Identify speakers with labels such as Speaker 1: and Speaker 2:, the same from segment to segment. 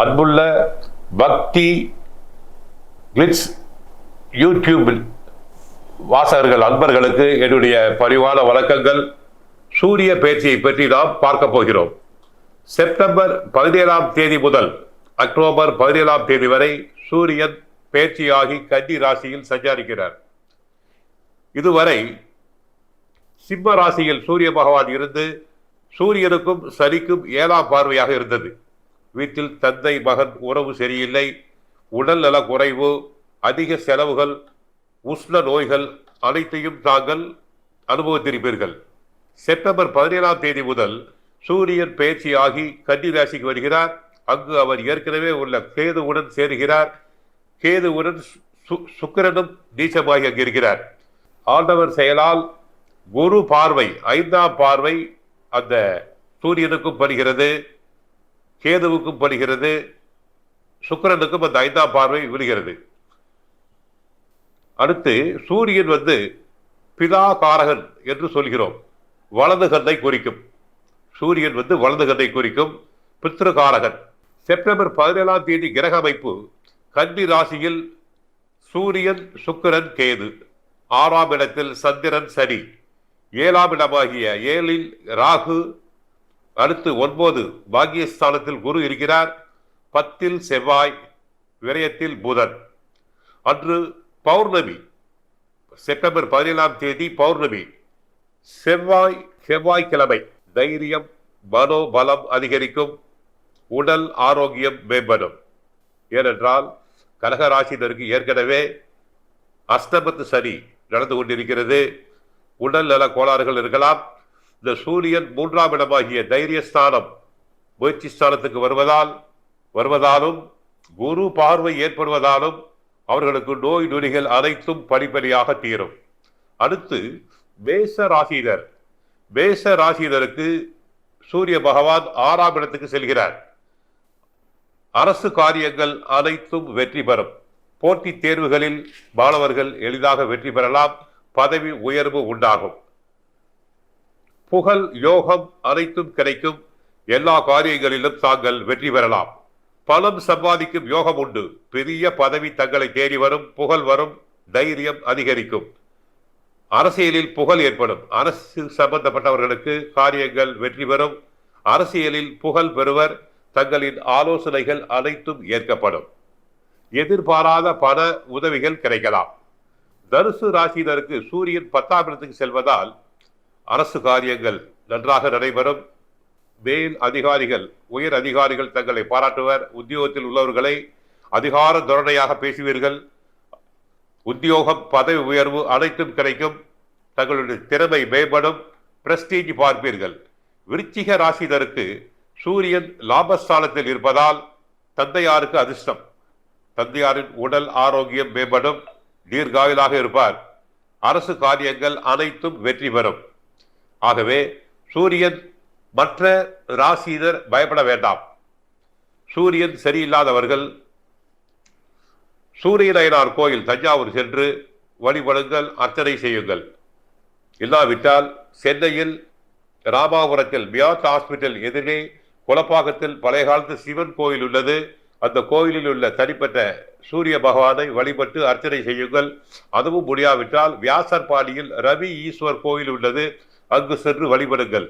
Speaker 1: அன்புள்ள பக்தி கிளிட்ஸ் யூடியூபில் வாசகர்கள் அன்பர்களுக்கு என்னுடைய பரிவான வணக்கங்கள். சூரிய பேச்சியை பற்றி நாம் பார்க்க போகிறோம். செப்டம்பர் பதினேழாம் தேதி முதல் அக்டோபர் பதினேழாம் தேதி வரை சூரியன் பேச்சியாகி கன்னி ராசியில் சஞ்சாரிக்கிறார். இதுவரை சிம்ம ராசியில் சூரிய பகவான் இருந்து சூரியனுக்கும் சனிக்கும் ஏழாம் பார்வையாக இருந்தது. வீட்டில் தந்தை மகன் உறவு சரியில்லை உடல் நல குறைவு அதிக செலவுகள் உஷ்ண நோய்கள் அனைத்தையும் தாங்கள் அனுபவித்திருப்பீர்கள். செப்டம்பர் பதினேழாம் தேதி முதல் சூரியன் பேச்சியாகி கன்னி ராசிக்கு வருகிறார். அங்கு அவர் ஏற்கனவே உள்ள கேதுவுடன் சேருகிறார். கேதுவுடன் சு- சுக்கிரனும் நீச்சமாகி அங்கு இருக்கிறார். ஆண்டவர் செயலால் குரு பார்வை ஐந்தாம் பார்வை அந்த சூரியனுக்கும் வருகிறது. கேதுவுக்கும் படுகிறது சுக்கிரனுக்கும் அந்த ஐந்தாம் பார்வை விழுகிறது. அடுத்து சூரியன் வந்து பிதா காரகன் என்று சொல்கிறோம். வலது கண்ணை குறிக்கும். சூரியன் வந்து வலது கண்ணை குறிக்கும். பித்ருகாரகன். செப்டம்பர் பதினேழாம் தேதி கிரக அமைப்பு கன்னி ராசியில் சூரியன் சுக்கிரன் கேது. ஆறாம் இடத்தில் சந்திரன் சனி. ஏழாம் இடமாகிய ஏழில் ராகு அடுத்து ஒன்பது பாக்கியஸ்தானத்தில் குரு இருக்கிறார். பத்தில் செவ்வாய் விரயத்தில் புதன். அன்று பௌர்ணமி செப்டம்பர் பதினேழாம் தேதி பௌர்ணமி. செவ்வாய் செவ்வாய்க்கிழமை தைரியம் மனோபலம் அதிகரிக்கும். உடல் ஆரோக்கியம் மேம்படும். ஏனென்றால் கடகராசினருக்கு ஏற்கனவே அஷ்டமத்து சனி நடந்து கொண்டிருக்கிறது. உடல் நல கோளாறுகள் இருக்கலாம். இந்த சூரியன் மூன்றாம் இடமாகிய தைரியஸ்தானம் முயற்சி ஸ்தானத்துக்கு வருவதால் வருவதாலும் குரு பார்வை ஏற்படுவதாலும் அவர்களுக்கு நோய் நொடிகள் அனைத்தும் படிப்படியாக தீரும். அடுத்து மேச ராசினர் மேச ராசினருக்கு சூரிய பகவான் ஆறாம் இடத்துக்கு செல்கிறார். அரசு காரியங்கள் அனைத்தும் வெற்றி பெறும். போட்டித் தேர்வுகளில் மாணவர்கள் எளிதாக வெற்றி பெறலாம். பதவி உயர்வு உண்டாகும். புகழ் யோகம் அனைத்தும் கிடைக்கும். எல்லா காரியங்களிலும் தாங்கள் வெற்றி பெறலாம். பலம் சம்பாதிக்கும் யோகம் உண்டு. பெரிய பதவி தங்களை தேடி வரும் புகழ் வரும் தைரியம் அதிகரிக்கும். அரசியலில் புகழ் ஏற்படும். அரசு சம்பந்தப்பட்டவர்களுக்கு காரியங்கள் வெற்றி பெறும். அரசியலில் புகழ் பெறுவர். தங்களின் ஆலோசனைகள் அனைத்தும் ஏற்கப்படும். எதிர்பாராத பண உதவிகள் கிடைக்கலாம். தனுசு ராசியினருக்கு சூரியன் பத்தாம் இடத்துக்கு செல்வதால் அரசு காரியங்கள் நன்றாக நடைபெறும். மேல் அதிகாரிகள் உயர் அதிகாரிகள் தங்களை பாராட்டுவர். உத்தியோகத்தில் உள்ளவர்களை அதிகார தோரணையாக பேசுவீர்கள். உத்தியோகம் பதவி உயர்வு அனைத்தும் கிடைக்கும். தங்களுடைய திறமை மேம்படும். பிரஸ்டீஜ் பார்ப்பீர்கள். விருச்சிக ராசினருக்கு சூரியன் லாபஸ்தானத்தில் இருப்பதால் தந்தையாருக்கு அதிர்ஷ்டம். தந்தையாரின் உடல் ஆரோக்கியம் மேம்படும். தீர்காயுளாக இருப்பார். அரசு காரியங்கள் அனைத்தும் வெற்றி பெறும். ஆகவே சூரியன் மற்ற ராசியினர் பயப்பட வேண்டாம். சூரியன் சரியில்லாதவர்கள் சூரியநயனார் கோயில் தஞ்சாவூர் சென்று வழிபடுங்கள் அர்ச்சனை செய்யுங்கள். இல்லாவிட்டால் சென்னையில் ராமாபுரத்தில் பியாத் ஹாஸ்பிட்டல் எதிரே குலப்பாக்கத்தில் பழைய காலத்து சிவன் கோயில் உள்ளது. அந்த கோயிலில் உள்ள தனிப்பட்ட சூரிய பகவானை வழிபட்டு அர்ச்சனை செய்யுங்கள். அதுவும் முடியாவிட்டால் வியாசர் பாடியில் ரவி ஈஸ்வர் கோயில் உள்ளது. அங்கு சென்று வழிபடுங்கள்.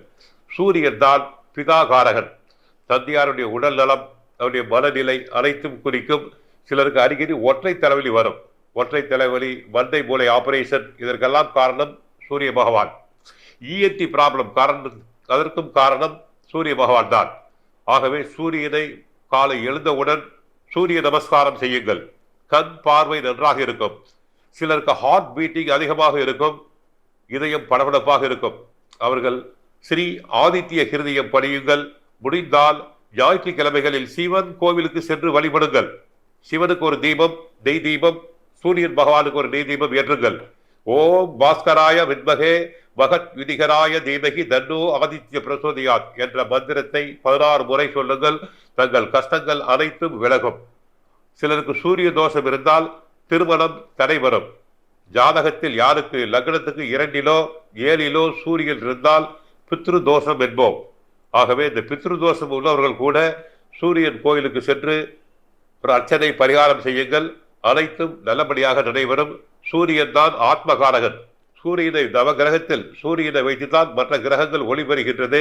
Speaker 1: சூரியன் தான் பிதாகாரகன். தந்தையாருடைய உடல் நலம் அவருடைய மனநிலை அனைத்தும் குறிக்கும். சிலருக்கு அடிக்கடி ஒற்றை தலைவலி வரும். ஒற்றை தலைவலி மந்தை மூளை ஆபரேஷன் இதற்கெல்லாம் காரணம் சூரிய பகவான். இஎன்டி ப்ராப்ளம் காரணம் அதற்கும் காரணம் சூரிய பகவான் தான். ஆகவே சூரியனை காலை எழுந்தவுடன் சூரிய நமஸ்காரம் செய்யுங்கள். கண் பார்வை நன்றாக இருக்கும். சிலருக்கு ஹார்ட் பீட்டிங் அதிகமாக இருக்கும். இதயம் படபடப்பாக இருக்கும். அவர்கள் ஸ்ரீ ஆதித்ய ஹிருதயம் படியுங்கள். முடிந்தால் ஞாயிற்றுக்கிழமைகளில் சிவன் கோவிலுக்கு சென்று வழிபடுங்கள். சிவனுக்கு ஒரு தீபம் நெய் தீபம் சூரியன் பகவானுக்கு ஒரு நெய் தீபம் ஏற்றுங்கள். ஓம் பாஸ்கராய வித்மகே மகத் விதிகராய தீமகி தன்னு ஆதித்ய பிரசோதியாத் என்ற மந்திரத்தை பதினாறு முறை சொல்லுங்கள். தங்கள் கஷ்டங்கள் அனைத்தும் விலகும். சிலருக்கு சூரிய தோஷம் இருந்தால் திருமணம் தடைபெறும் ஜாதகத்தில் யாருக்கு லக்னத்துக்கு இரண்டிலோ ஏழிலோ சூரியன் இருந்தால் பித்ரு தோஷம் என்போம். ஆகவே இந்த பித்ரு தோஷம் உள்ளவர்கள் கூட சூரியன் கோயிலுக்கு சென்று ஒரு அர்ச்சனை பரிகாரம் செய்யுங்கள். அனைத்தும் நல்லபடியாக நடைபெறும். சூரியன் தான் ஆத்மகாரகன். சூரியனை நவ கிரகத்தில் சூரியனை வைத்துத்தான் மற்ற கிரகங்கள் ஒளிபெறுகின்றது.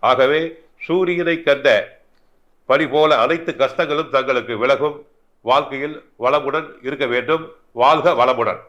Speaker 1: ஆகவே சூரியனை கண்ட பணி போல அனைத்து கஷ்டங்களும் தங்களுக்கு விலகும். வாழ்க்கையில் வளமுடன் இருக்க வேண்டும். வாழ்க வளமுடன்.